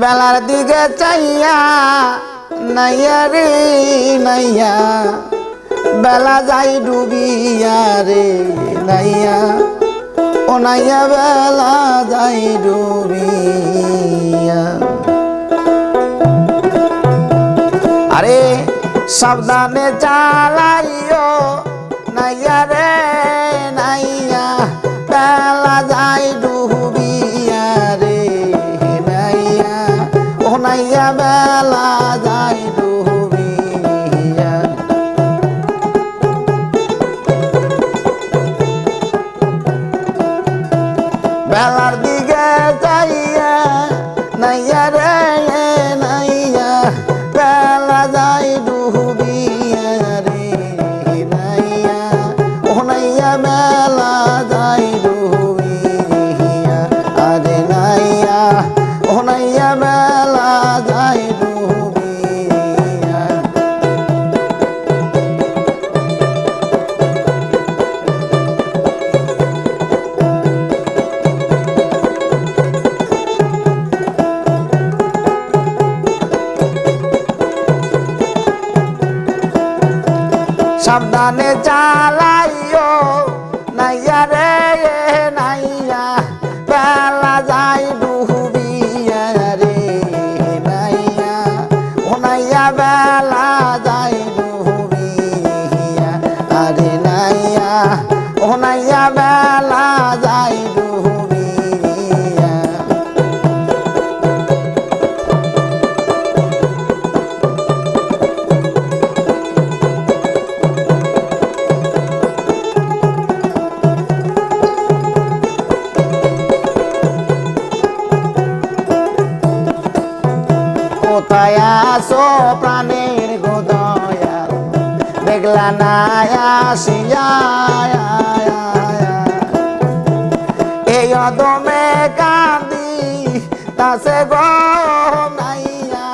বেলার দিকে চাইয়া, নাইয়া রে, নাইয়া। বেলা যাই ডুবিয়া রে, নাইয়া। ও নাইয়া বেলা যাই ডুবিয়া। আরে সাবধানে চালাইও ও নাইয়া বেলা যাই ডুবিয়া বেলার দিকে যাইয়া নাইয়া সাবধানে চালাইও না আসিয়া এই অদমে কান্দি তাসে গো নাইয়া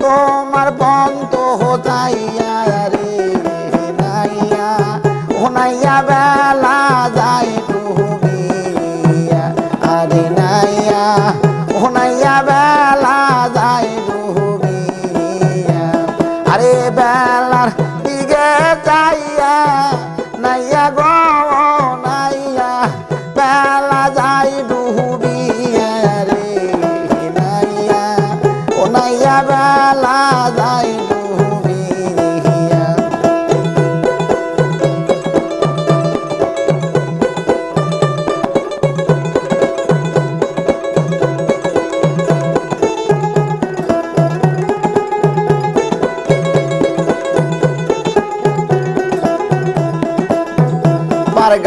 তোমার বন্ত হোতাইয়া রে, নাইয়া। ও নাইয়া বেলা যাই ডুবিয়া আরে নাইয়া। ও নাইয়া বেলা যাই ডুবিয়া আরে বেলার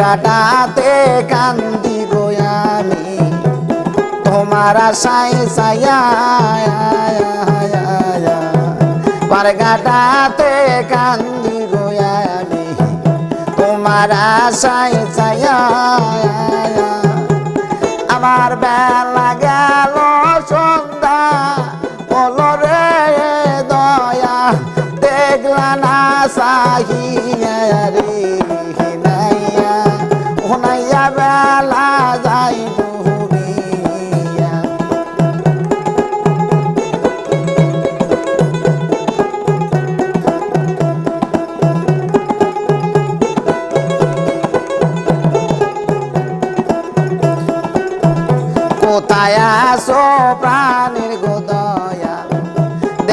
পারগাটাতে কান্দি গোয়ামি তোমার আশায় সায়া পারগাটাতে কান্দি গোয়ামি তোমার আশায় সায়া আমার বেলা গেল সন্ধ্যা, বলো রে দয়া, দেখলা না সাহিয়া রে।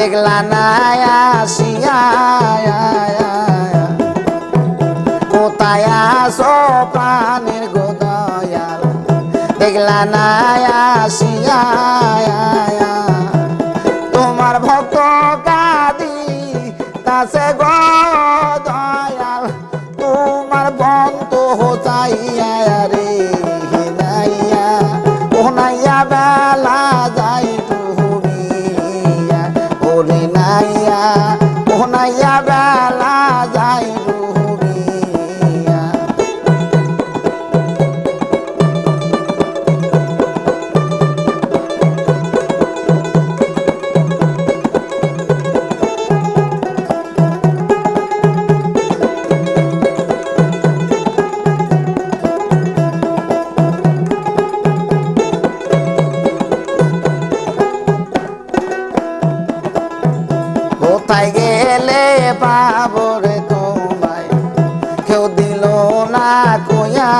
দেখলা না আসিয়া কোথায় আসো প্রাণের গোদয়াল দেখলা না আসিয়া কোথায় গেলে পাবো রে তোমায়? কেউ দিল না কোয়া,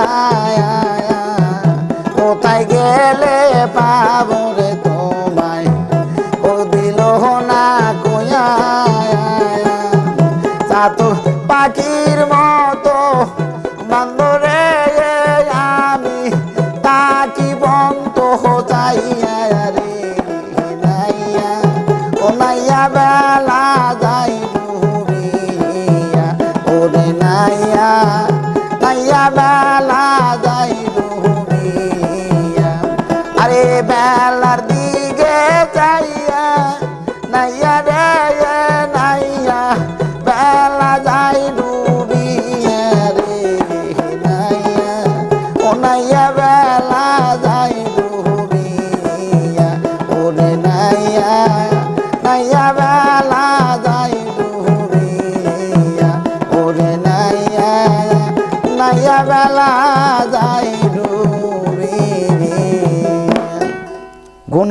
কোথায় গেলে পাবো রে তোমায়? কেউ দিল না কোয়া তা তো পাখির মতো বান্দরে আমি তাকিব বেলা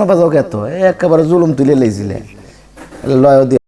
বাজাও এত একেবারে জুলুম তুলে লেছিলে লয় দিয়ে